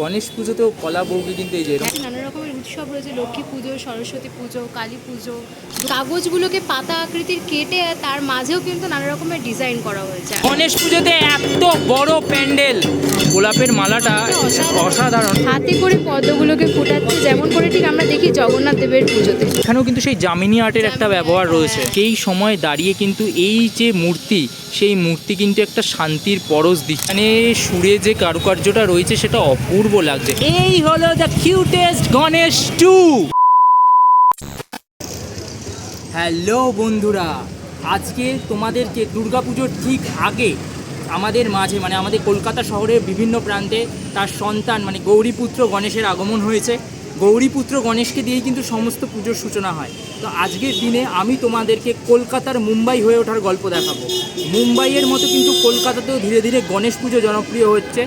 গণেশ পুজোতেও কলা বউকে কিন্তু এই যে নানা রকমের উৎসব রয়েছে লক্ষ্মী পুজো সরস্বতী পুজো কালী পুজো। কাগজগুলোকে পাতা আকৃতির কেটে তার মাঝেও কিন্তু নানা রকমের ডিজাইন করা হয়েছে। গণেশ পুজোতে এত বড় প্যান্ডেল। গোলাপের মালাটা অসাধারণ। হাতে করে পদ্মগুলোকে ফোটাচ্ছে যেমন করে ঠিক আমরা দেখি জগন্নাথ দেবের পুজোতে। এখানেও কিন্তু সেই জামিনী আর্টের একটা ব্যবহার রয়েছে। সেই সময় দাঁড়িয়ে কিন্তু এই যে মূর্তি সেই মূর্তি কিন্তু একটা শান্তির পরশ দিচ্ছে। মানে সুরে যে কারুকার্যটা রয়েছে সেটা অপূর্ব লাগছে। এই হলো the cutest Ganesh too hello বন্ধুরা, আজকে তোমাদেরকে দুর্গাপুজোর ঠিক আগে আমাদের মাঝে মানে আমাদের কলকাতা শহরের বিভিন্ন প্রান্তে তার সন্তান মানে গৌরীপুত্র গণেশের আগমন হয়েছে। গৌরীপুত্র গণেশকে দিয়েই কিন্তু সমস্ত পুজোর সূচনা হয়। তো আজকের দিনে আমি তোমাদেরকে কলকাতার মুম্বাই হয়ে ওঠার গল্প দেখাবো। মুম্বাইয়ের মতো কিন্তু কলকাতাতেও ধীরে ধীরে গণেশ পুজো জনপ্রিয় হচ্ছে।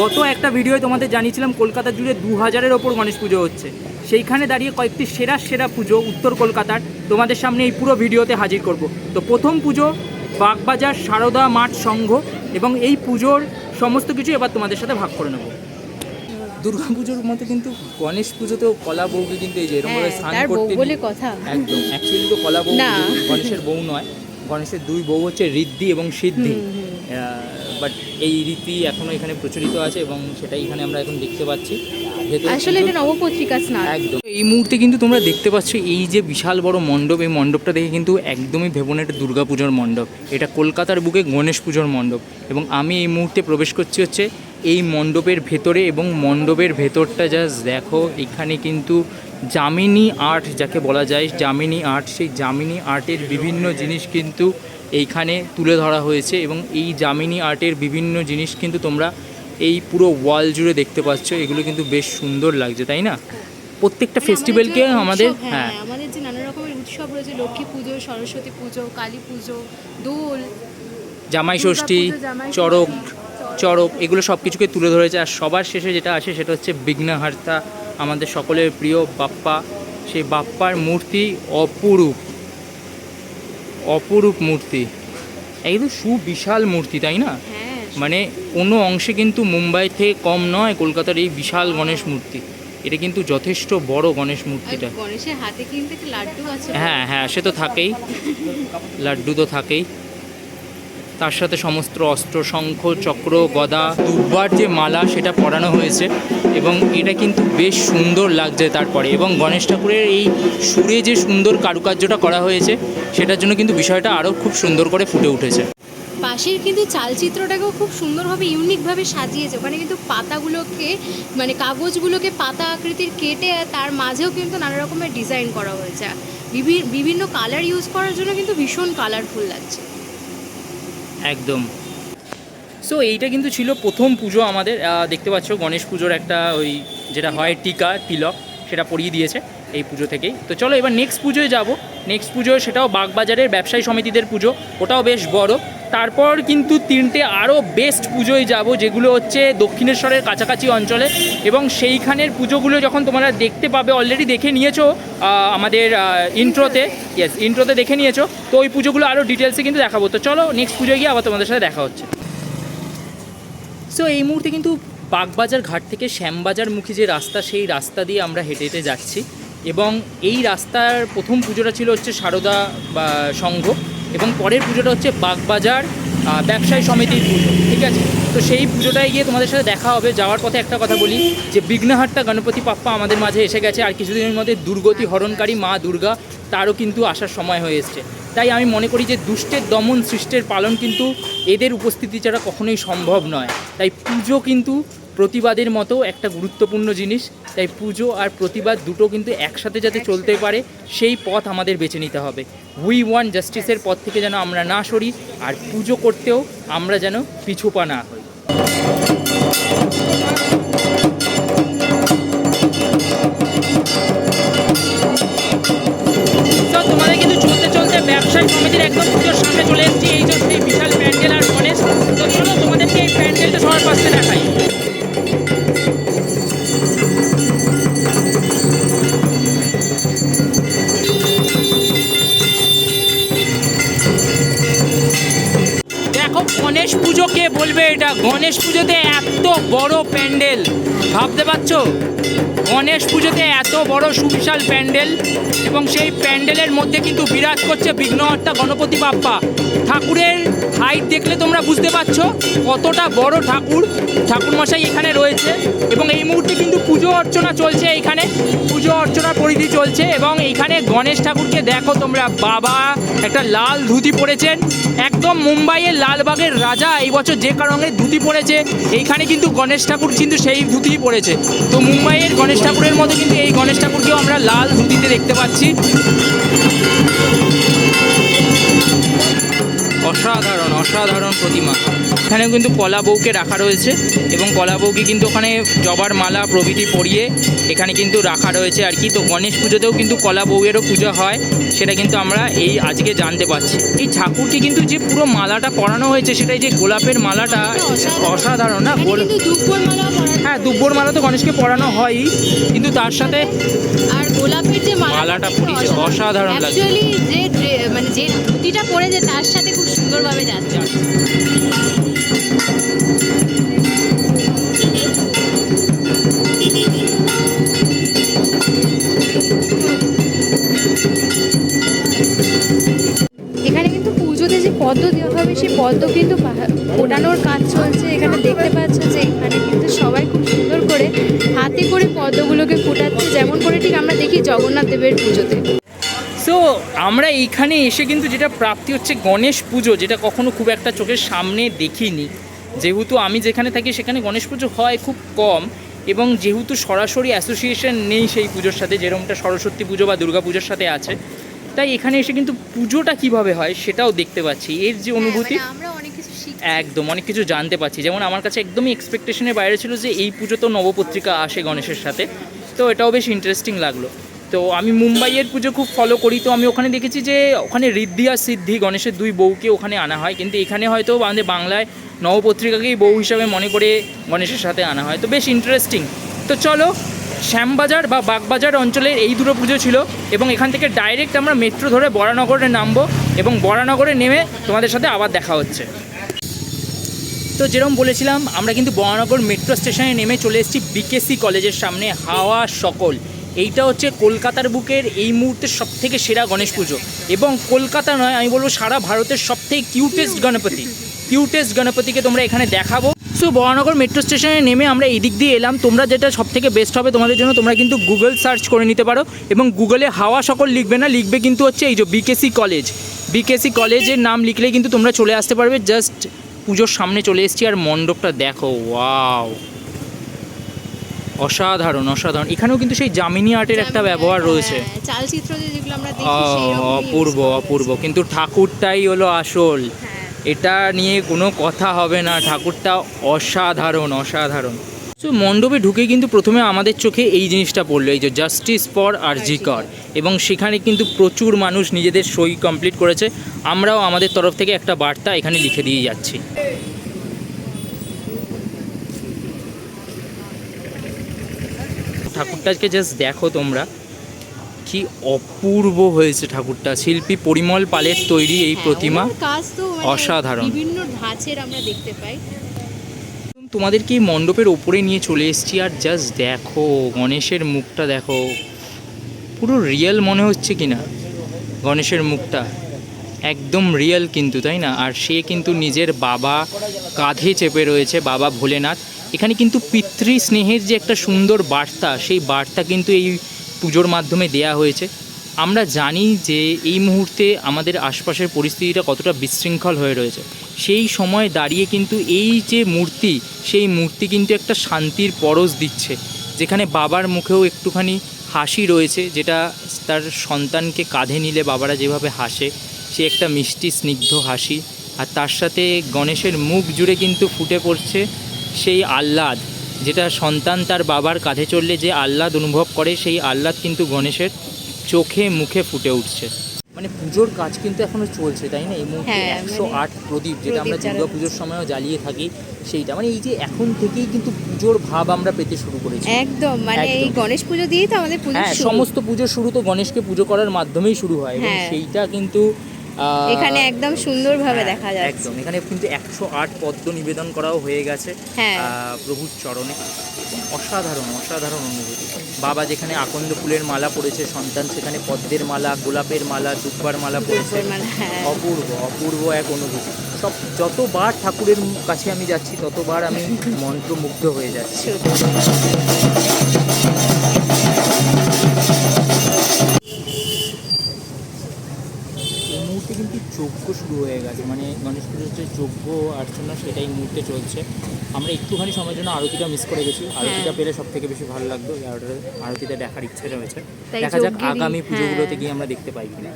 গত একটা ভিডিওয় তোমাদের জানিয়েছিলাম কলকাতা জুড়ে দু হাজারের ওপর গণেশ পুজো হচ্ছে। সেইখানে দাঁড়িয়ে কয়েকটি সেরা সেরা পুজো উত্তর কলকাতার। তোমাদের সামনে এই পুরো ভিডিওতে হাজির করব। তো প্রথম পুজো বাগবাজার সারদা মাঠ সংঘ এবং এই পুজোর সমস্ত কিছু এবার তোমাদের সাথে ভাগ করে নেব। দুর্গা পুজোর মতো কিন্তু গণেশ পুজোতেও কলা বউকে কিন্তু এই যে এরকম ভাবে হ্যাঁ, স্নান করতে বলে কথা। একদম অ্যাকচুয়ালি তো কলা বউ না। গণেশের বউ নয় গণেশের দুই বউ হচ্ছে ঋদ্ধি এবং সিদ্ধি। বাট এই রীতি এখনও এখানে প্রচলিত আছে এবং সেটাই এখানে আমরা এখন দেখতে পাচ্ছি। আসলে এটা নবপত্রিকা স্নান। একদম। এই মুহূর্তে কিন্তু তোমরা দেখতে পাচ্ছ এই যে বিশাল বড় মণ্ডপ এই মণ্ডপটা দেখে কিন্তু একদমই ভেবো না এটা দুর্গা পুজোর মণ্ডপ। এটা কলকাতার বুকে গণেশ পুজোর মণ্ডপ। এবং আমি এই মুহূর্তে প্রবেশ করছি হচ্ছে এই মণ্ডপের ভেতরে এবং মণ্ডপের ভেতরটা জাস্ট দেখো এখানে কিন্তু জামিনী আর্ট যাকে বলা যায় জামিনী আর্ট সেই জামিনী আর্টের বিভিন্ন জিনিস কিন্তু এইখানে তুলে ধরা হয়েছে এবং এই জামিনী আর্টের বিভিন্ন জিনিস কিন্তু তোমরা এই পুরো ওয়াল জুড়ে দেখতে পাচ্ছ এগুলো কিন্তু বেশ সুন্দর লাগছে তাই না? প্রত্যেকটা ফেস্টিভ্যালকে আমাদের হ্যাঁ আমাদের যে নানা রকমের উৎসব রয়েছে লক্ষ্মী পুজো সরস্বতী পুজো কালী পুজো দোল জামাই ষষ্ঠী চড়ক চড়ক এগুলো সব কিছুকে তুলে ধরেছে। আর সবার শেষে যেটা আসে সেটা হচ্ছে বিঘ্নহার্তা আমাদের সকলের প্রিয় বাপ্পা। সেই বাপ্পার মূর্তি অপরূপ অপরূপ মূর্তি। একদম সুবিশাল মূর্তি তাই না? হ্যাঁ। মানে কোনো অংশে কিন্তু মুম্বাই থেকে কম নয় কলকাতার এই বিশাল গণেশ মূর্তি। এটা কিন্তু যথেষ্ট বড় গণেশ মূর্তিটা। গণেশের হাতে কিন্তু লাড্ডু আছে। হ্যাঁ হ্যাঁ সে তো থাকেই। লাড্ডু তো থাকেই। তার সাথে সমস্ত অস্ত্র, শঙ্খ, চক্র, গদা দুব্বার যে মালা সেটা পরানো হয়েছে এবং এটা কিন্তু বেশ সুন্দর লাগছে তারপরে এবং গণেশ ঠাকুরের এই সুরে যে সুন্দর কারুকার্যটা করা হয়েছে সেটার জন্য কিন্তু বিষয়টা আরও খুব সুন্দর করে ফুটে উঠেছে। পাশের কিন্তু চালচিত্রটাকেও খুব সুন্দরভাবে ইউনিকভাবে সাজিয়েছে। ওখানে কিন্তু পাতাগুলোকে মানে কাগজগুলোকে পাতা আকৃতির কেটে তার মাঝেও কিন্তু নানা রকমের ডিজাইন করা হয়েছে। বিভি- বিভিন্ন কালার ইউজ করার জন্য কিন্তু ভীষণ কালারফুল লাগছে। একদম। সো এইটা কিন্তু ছিল প্রথম পুজো আমাদের। দেখতে পাচ্ছ গণেশ পুজোর একটা ওই যেটা হয় টিকা, তিলক, সেটা পরিয়ে দিয়েছে। এই পুজো থেকেই। তো চলো এবার নেক্সট পুজোয় যাব। নেক্সট পুজো সেটাও বাগবাজারের ব্যবসায়ী সমিতিদের পুজো। ওটাও বেশ বড়। তারপর কিন্তু তিনটে আরও বেস্ট পুজোয় যাব, যেগুলো হচ্ছে দক্ষিণেশ্বরের কাছাকাছি অঞ্চলে। এবং সেইখানের পুজোগুলো যখন তোমরা দেখতে পাবে অলরেডি দেখে নিয়েছো আমাদের ইন্ট্রোতে ইয়েস ইন্ট্রোতে দেখে নিয়েছো। তো ওই পুজোগুলো আরও ডিটেলসে কিন্তু দেখাবো। তো চলো নেক্সট পুজোয় গিয়ে আবার তোমাদের সাথে দেখা হচ্ছে। সো এই মুহূর্তে কিন্তু বাগবাজার ঘাট থেকে শ্যামবাজারমুখী যে রাস্তা, সেই রাস্তা দিয়ে আমরা হেঁটে হেঁটে যাচ্ছি। এবং এই রাস্তার প্রথম পুজোটা ছিল হচ্ছে সারদা সংঘ এবং পরের পুজোটা হচ্ছে বাগবাজার ব্যবসায়ী সমিতির পুজো, ঠিক আছে? তো সেই পুজোটায় গিয়ে তোমাদের সাথে দেখা হবে, যাওয়ার পথে একটা কথা বলি যে বিঘ্নহাট্টা গণপতি পাপ্পা আমাদের মাঝে এসে গেছে আর কিছুদিনের মধ্যে দুর্গতি হরণকারী মা দুর্গা তারও কিন্তু আসার সময় হয়ে এসছে। তাই আমি মনে করি যে দুষ্টের দমন সৃষ্টের পালন কিন্তু এদের উপস্থিতি ছাড়া কখনোই সম্ভব নয়। তাই পুজো কিন্তু প্রতিবাদের মতো একটা গুরুত্বপূর্ণ জিনিস, তাই পুজো আর প্রতিবাদ দুটো কিন্তু একসাথে যাতে চলতে পারে, সেই পথ আমাদের বেছে নিতে হবে। উই ওয়ান জাস্টিসের পথ থেকে যেন আমরা না সরি, আর পুজো করতেও আমরা যেন পিছুপা না হই। তোমাদের কিন্তু চলতে চলতে ব্যবসায়ী সমিতির একদম পুজোর সামনে চলে এসেছি, এই সেই বিশাল প্যান্ডেল আর গণেশ। তো চলো তোমাদেরকে এই প্যান্ডেলটা সবার পাশে দেখো এটা গণেশ পুজোতে এত বড় প্যান্ডেল, ভাবতে পারছ? গণেশ পুজোতে এত বড় সুবিশাল প্যান্ডেল এবং সেই প্যান্ডেলের মধ্যে কিন্তু বিরাজ করছে বিঘ্নহর্তা গণপতি বাপ্পা। ঠাকুরের হাইট দেখলে তোমরা বুঝতে পারছ কতটা বড় ঠাকুর ঠাকুর মশাই এখানে রয়েছে এবং এই মুহূর্তে কিন্তু পুজো অর্চনা চলছে এখানে। পুজো অর্চনার পরিধি চলছে এবং এইখানে গণেশ ঠাকুরকে দেখো তোমরা, বাবা একটা লাল ধুতি পরেছেন একদম মুম্বাইয়ের লালবাগের রাজা এই বছর যে কারণে ধুতি পরেছে, এইখানে কিন্তু গণেশ ঠাকুর কিন্তু সেই ধুতিই পরেছে। তো মুম্বাইয়ের গণেশ ঠাকুরের মতো কিন্তু এই গণেশ ঠাকুরকেও আমরা লাল ধুতিতে দেখতে পাচ্ছি। অসাধারণ অসাধারণ প্রতিমা। এখানেও কিন্তু কলা বউকে রাখা রয়েছে এবং কলা বউকে কিন্তু ওখানে জবার মালা প্রভৃতি পরিয়ে এখানে কিন্তু রাখা রয়েছে আর কি। তো গণেশ পুজোতেও কিন্তু কলা বউয়েরও পুজো হয় সেটা কিন্তু আমরা এই আজকে জানতে পারছি। এই ঠাকুরকে কিন্তু যে পুরো মালাটা পরানো হয়েছে সেটাই যে গোলাপের মালাটা অসাধারণ। না? গোল হ্যাঁ দুব্বর মালা তো গণেশকে পরানো হয়ই কিন্তু তার সাথে আর গোলাপের যে মালাটা পরিয়েছে, অসাধারণ। লাগছে। যে মানে যে ধুতিটা পরেছে তার সাথে খুব সুন্দরভাবে যাচ্ছে। এখানে কিন্তু পুজোতে যে পদ্ম দেওয়া হবে, সেই পদ্ম কিন্তু ফোটানোর কাজ চলছে। এখানে দেখতে পাচ্ছ যে এখানে কিন্তু সবাই খুব সুন্দর করে হাতে করে পদ্মগুলোকে ফোটাচ্ছে। যেমন করে ঠিক আমরা দেখি জগন্নাথ দেবের পুজোতে। এইখানে এসে কিন্তু যেটা প্রাপ্তি হচ্ছে গণেশ পুজো যেটা কখনো খুব একটা চোখের সামনে দেখিনি। যেহেতু আমি যেখানে থাকি সেখানে গণেশ পুজো হয় খুব কম এবং যেহেতু সরাসরি অ্যাসোসিয়েশন নেই সেই পুজোর সাথে যেরকমটা সরস্বতী পুজো বা দুর্গা পুজোর সাথে আছে তাই এখানে এসে কিন্তু পুজোটা কীভাবে হয় সেটাও দেখতে পাচ্ছি। এর যে অনুভূতি হ্যাঁ, মানে আমরা অনেক কিছু একদম অনেক কিছু জানতে পারছি যেমন আমার কাছে একদমই এক্সপেকটেশনের বাইরে ছিল যে এই পুজো তো নবপত্রিকা আসে গণেশের সাথে তো এটাও বেশ ইন্টারেস্টিং লাগল। তো আমি মুম্বাইয়ের পুজো খুব ফলো করি। তো আমি ওখানে দেখেছি যে, ওখানে ঋদ্ধি আর সিদ্ধি গণেশের দুই বউকে ওখানে আনা হয়। কিন্তু এখানে হয়তো আমাদের বাংলায় নবপত্রিকাকেই বউ হিসাবে মনে করে গণেশের সাথে আনা হয়। তো বেশ ইন্টারেস্টিং তো চলো, শ্যামবাজার বা বাগবাজার অঞ্চলের এই দুটো পুজো ছিল এবং এখান থেকে ডাইরেক্ট আমরা মেট্রো ধরে বরানগরে নামবো এবং বরানগরে নেমে তোমাদের সাথে আবার দেখা হচ্ছে। তো যেরকম বলেছিলাম, আমরা কিন্তু বরানগর মেট্রো স্টেশনে নেমে চলে এসেছি বিকেসি কলেজের সামনে, হাওয়া সকল। এইটা হচ্ছে কলকাতার বুকের এই মুহূর্তের সব থেকে সেরা গণেশ পুজো। এবং কলকাতা নয়, আমি বলব সারা ভারতের সব থেকে কিউটেস্ট গণপতি। কিউটেস্ট গণপতিকে তোমরা এখানে দেখাবো। সো বরানগর মেট্রো স্টেশনে নেমে আমরা এই দিক দিয়ে এলাম। তোমরা যেটা সব থেকে বেস্ট হবে তোমাদের জন্য তোমরা কিন্তু গুগল সার্চ করে নিতে পারো। এবং গুগলে হাওয়া সকল লিখবে না, লিখবে কিন্তু হচ্ছে এই যে বিকেসি কলেজ বিকেসি কলেজের নাম লিখলে কিন্তু তোমরা চলে আসতে পারবে। জাস্ট পুজোর সামনে চলে এসেছি আর মণ্ডপটা দেখো ওয়াও অসাধারণ অসাধারণ। এখানেও কিন্তু সেই জামিনী আর্টের একটা ব্যবহার রয়েছে। হ্যাঁ, চালচিত্র যেগুলো আমরা অপূর্ব অপূর্ব। কিন্তু ঠাকুরটাই হলো আসল। হ্যাঁ। এটা নিয়ে কোনো কথা হবে না। ঠাকুরটা অসাধারণ অসাধারণ। তো মণ্ডপে ঢুকে কিন্তু প্রথমে আমাদের চোখে এই জিনিসটা পড়ল এই যে জাস্টিস ফর জিকর এবং সেখানে কিন্তু প্রচুর মানুষ নিজেদের সই কমপ্লিট করেছে। আমরাও আমাদের তরফ থেকে একটা বার্তা এখানে লিখে দিয়ে যাচ্ছি। ঠাকুরটাকে জাস্ট দেখো তোমরা কি অপূর্ব হয়েছে ঠাকুরটা। শিল্পী পরিমল পালের তৈরি এই হ্যাঁ, প্রতিমা মানে অসাধারণ। বিভিন্ন ধাঁচের আমরা দেখতে পাই। তোমাদেরকে এই মণ্ডপের ওপরে নিয়ে চলে এসেছি আর জাস্ট দেখো গণেশের মুখটা দেখো। পুরো রিয়েল মনে হচ্ছে কি না গণেশের মুখটা একদম রিয়েল কিন্তু তাই না? আর সে কিন্তু নিজের বাবা কাঁধে চেপে রয়েছে বাবা ভোলেনাথ। এখানে কিন্তু পিতৃ স্নেহের যে একটা সুন্দর বার্তা, সেই বার্তা কিন্তু এই পুজোর মাধ্যমে দেয়া হয়েছে। আমরা জানি যে এই মুহূর্তে আমাদের আশপাশের পরিস্থিতিটা কতটা বিশৃঙ্খল হয়ে রয়েছে। সেই সময় দাঁড়িয়ে কিন্তু এই যে মূর্তি, সেই মূর্তি কিন্তু একটা শান্তির পরশ দিচ্ছে, যেখানে বাবার মুখেও একটুখানি হাসি রয়েছে, যেটা তার সন্তানকে কাঁধে নিলে বাবারা যেভাবে হাসে, সে একটা মিষ্টি, স্নিগ্ধ হাসি। আর তার সাথে গণেশের মুখ জুড়ে কিন্তু ফুটে পড়ছে সেই আহ্লাদ যেটা সন্তান তার বাবার কাঁধে চললে যে আহ্লাদ অনুভব করে সেই আহ্লাদ কিন্তু গণেশের চোখে মুখে ফুটে উঠছে। মানে পুজোর কাজ কিন্তু এখনও চলছে তাই না? এই মুহূর্তে হ্যাঁ, একশো মানে আট প্রদীপ যেটা আমরা দুর্গা পুজোর সময়ও জ্বালিয়ে থাকি সেইটা। মানে এই যে এখন থেকেই কিন্তু পুজোর ভাব আমরা পেতে শুরু করেছি। একদম মানে এই গণেশ পুজো দিয়েই তো আমাদের পুজো হ্যাঁ সমস্ত পুজো শুরু তো গণেশকে পুজো করার মাধ্যমেই শুরু হয় এবং হ্যাঁ। সেইটা কিন্তু এখানে একদম সুন্দরভাবে হ্যাঁ, দেখা যায় একদম। এখানে কিন্তু একশো আট পদ্ম নিবেদন করাও হয়ে গেছে হ্যাঁ। প্রভুর চরণে। অসাধারণ অসাধারণ অনুভূতি। বাবা যেখানে আকন্দ ফুলের মালা পড়েছে সন্তান সেখানে পদ্মের মালা গোলাপের মালা দুব্বার মালা পড়েছে। হ্যাঁ। অপূর্ব অপূর্ব এক অনুভূতি। সব যতবার ঠাকুরের কাছে আমি যাচ্ছি ততবার আমি মন্ত্রমুগ্ধ হয়ে যাচ্ছি। যজ্ঞ শুরু হয়ে গেছে। মানে গণেশ পুজোর যে যজ্ঞ আর্চনা সেটাই মুহূর্তে চলছে। আমরা একটুখানি সময়ের জন্য আরতিটা মিস করে গেছি। আরতিটা পেলে সব থেকে বেশি ভালো লাগতো। আরতিটা দেখার ইচ্ছে রয়েছে। দেখা যাক আগামী পুজোগুলোতে হ্যাঁ। গিয়ে আমরা দেখতে পাই কিনা।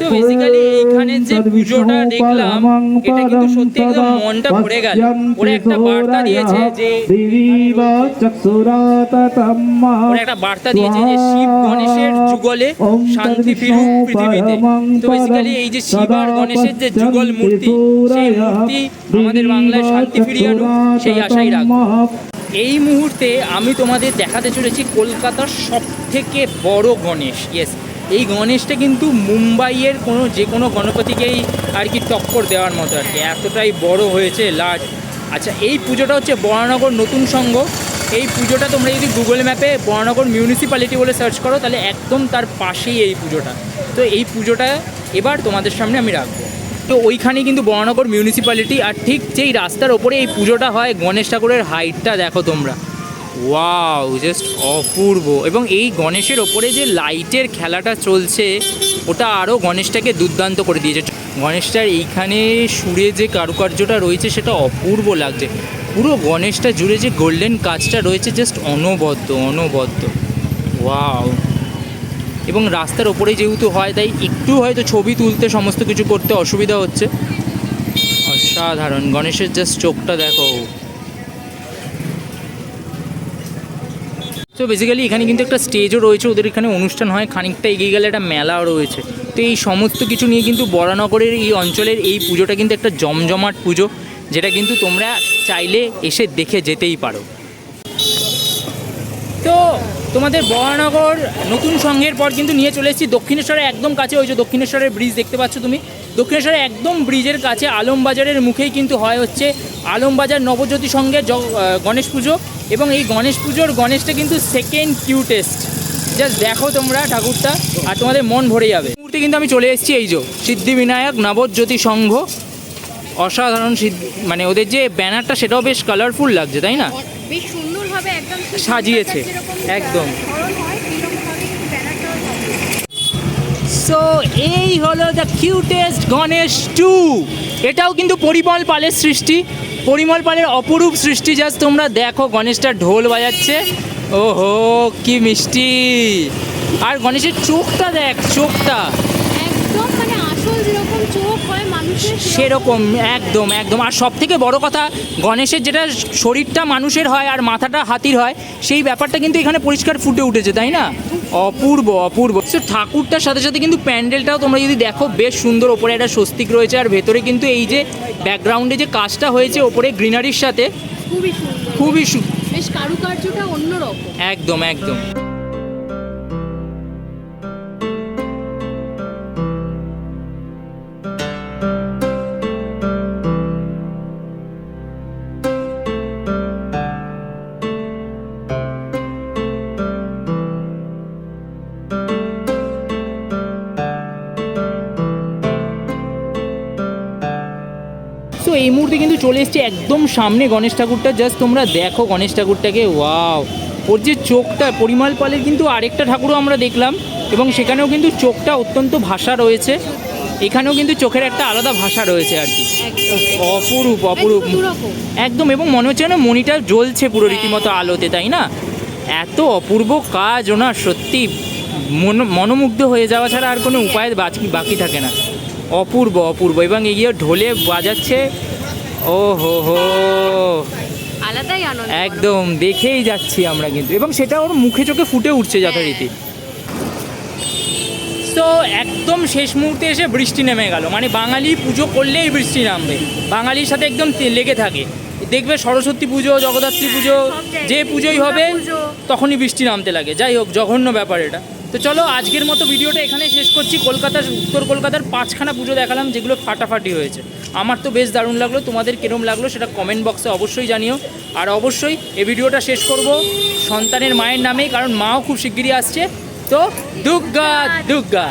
তো বেসিক্যালি এইখানে যে পুজোটা দেখলাম এটা কিন্তু সত্যি একদম মনটা ভরে গেল। ওরা একটা বার্তা দিয়েছে যে ওরা একটা বার্তা দিয়েছে যে শিব গণেশের যুগলে শান্তি ফিরুক পৃথিবীতে। তো বেসিক্যালি এই যে শিব আর গণেশের যে যুগল মূর্তি সেই মূর্তি আমাদের বাংলায় শান্তি ফিরিয়ে আনুক সেই আশাই রাখব এই মুহূর্তে আমি তোমাদের দেখাতে চলেছি কলকাতার সব থেকে বড় গণেশ। ইয়েস এই গণেশটা কিন্তু মুম্বাইয়ের কোনো, যে কোনো গণপতিকেই আর কি টক্কর দেওয়ার মতো আর কি। এতটাই বড় হয়েছে লার্জ আচ্ছা এই পুজোটা হচ্ছে বরানগর নতুন সংঘ। এই পুজোটা তোমরা যদি গুগল ম্যাপে বরানগর মিউনিসিপ্যালিটি বলে সার্চ করো, তাহলে একদম তার পাশেই এই পুজোটা। তো এই পুজোটা এবার তোমাদের সামনে আমি রাখব। তো ওইখানেই কিন্তু বরানগর মিউনিসিপ্যালিটি আর ঠিক যেই রাস্তার ওপরে এই পুজোটা হয়, গণেশ ঠাকুরের হাইটটা দেখো তোমরা। ওয়াও জাস্ট অপূর্ব। এবং এই গণেশের ওপরে যে লাইটের খেলাটা চলছে, ওটা আরও গণেশটাকে দুর্দান্ত করে দিয়েছে। গণেশটার এইখানে সুরে যে কারুকার্যটা রয়েছে, সেটা অপূর্ব লাগছে। পুরো গণেশটা জুড়ে যে গোল্ডেন কাজটা রয়েছে জাস্ট অনবদ্য অনবদ্য। ওয়াও এবং রাস্তার ওপরে যেহেতু হয়, তাই একটু হয়তো ছবি তুলতে সমস্ত কিছু করতে অসুবিধা হচ্ছে। অসাধারণ। গণেশের জাস্ট চোখটা দেখো। তো বেসিক্যালি এখানে কিন্তু একটা স্টেজও রয়েছে, ওদের এখানে অনুষ্ঠান হয়, খানিকটা এগিয়ে গেলে একটা মেলাও রয়েছে। তো এই সমস্ত কিছু নিয়ে কিন্তু বরানগরের এই অঞ্চলের এই পুজোটা কিন্তু একটা জমজমাট পুজো, যেটা কিন্তু তোমরা চাইলে এসে দেখে যেতেই পারো। তো তোমাদের বরানগর নতুন সংঘের পর কিন্তু নিয়ে চলে এসেছি। দক্ষিণেশ্বরের একদম কাছে, ওই যে দক্ষিণেশ্বরের ব্রিজ দেখতে পাচ্ছ তুমি। দক্ষিণেশ্বরের একদম ব্রিজের কাছে আলমবাজারের মুখেই কিন্তু হয় হচ্ছে আলমবাজার নবজ্যোতি সংঘের গণেশ পুজো। এবং এই গণেশ পুজোর গণেশটা কিন্তু সেকেন্ড কিউটেস্ট জাস্ট দেখো তোমরা ঠাকুরটা, আর তোমাদের মন ভরে যাবে। মুহূর্তে কিন্তু আমি চলে এসেছি এই যে সিদ্ধিবিনায়ক নবজ্যোতি সংঘ। অসাধারণ সিদ্ধি মানে ওদের যে ব্যানারটা, সেটাও বেশ কালারফুল লাগছে, তাই না? বেশ সাজিয়েছে, একদম। সো এই হলো দ্য কিউটেস্ট গণেশ টু এটাও কিন্তু পরিমল পালের সৃষ্টি। পরিমল পালের অপরূপ সৃষ্টি জাস্ট তোমরা দেখো গণেশটা ঢোল বাজাচ্ছে। ওহো কি মিষ্টি। আর গণেশের চোখটা দেখ চোখটা একদম মানে আসল যেরকম চোখ হয় মানুষের সেরকম একদম একদম। আর সব থেকে বড় কথা গণেশের যেটা শরীরটা মানুষের হয় আর মাথাটা হাতির হয় সেই ব্যাপারটা কিন্তু এখানে পরিষ্কার ফুটে উঠেছে তাই না? অপূর্ব অপূর্ব। সো ঠাকুরটার সাথে সাথে কিন্তু প্যান্ডেলটাও তোমরা যদি দেখো বেশ সুন্দর ওপরে একটা স্বস্তিক রয়েছে আর ভেতরে কিন্তু এই যে ব্যাকগ্রাউন্ডে যে কাজটা হয়েছে ওপরে গ্রিনারির সাথে খুবই সুন্দর। খুবই বেশ কারুকার্যটা অন্যরকম। একদম একদম। এই মুহূর্তে কিন্তু চলে এসছে একদম সামনে গণেশ ঠাকুরটা। জাস্ট তোমরা দেখো গণেশ ঠাকুরটাকে ওয়াও। ওর যে চোখটা পরিমল পালের কিন্তু আরেকটা ঠাকুরও আমরা দেখলাম। এবং সেখানেও কিন্তু চোখটা অত্যন্ত ভাষা রয়েছে। এখানেও কিন্তু চোখের একটা আলাদা ভাষা রয়েছে আর কি। অপরূপ অপরূপ। একদম একদম এবং মনে হচ্ছে না মনিটা জ্বলছে পুরো রীতিমতো আলোতে তাই না? এত অপূর্ব কাজ ওনার সত্যি মন মনোমুগ্ধ হয়ে যাওয়া ছাড়া আর কোনো উপায় বাকি বাকি থাকে না। অপূর্ব অপূর্ব এবং এগিয়ে ঢোলে বাজাচ্ছে ও হো হো আলাদাই আনন্দ। একদম দেখেই যাচ্ছি আমরা কিন্তু। এবং সেটা ওর মুখে চোখে ফুটে উঠছে যথারীতি। তো একদম শেষ মুহূর্তে এসে বৃষ্টি নেমে গেল। মানে বাঙালি পুজো করলেই বৃষ্টি নামবে। বাঙালির সাথে একদম লেগে থাকে। দেখবে সরস্বতী পুজো জগদ্ধাত্রী পুজো যে পুজোই হবে তখনই বৃষ্টি নামতে লাগে। যাই হোক জঘন্য ব্যাপার এটা। তো চলো আজকের মতো ভিডিওটা এখানে শেষ করছি। কলকাতার, উত্তর কলকাতার পাঁচখানা পুজো দেখালাম, যেগুলো ফাটাফাটি হয়েছে। আমার তো বেশ দারুণ লাগল, তোমাদের কেরম লাগল সেটা কমেন্ট বক্সে অবশ্যই জানিও। আর অবশ্যই এই ভিডিওটা শেষ করব সন্তানের মায়ের নামেই কারণ মাও খুব শিগগিরই আসছে। তো দুর্গা দুর্গা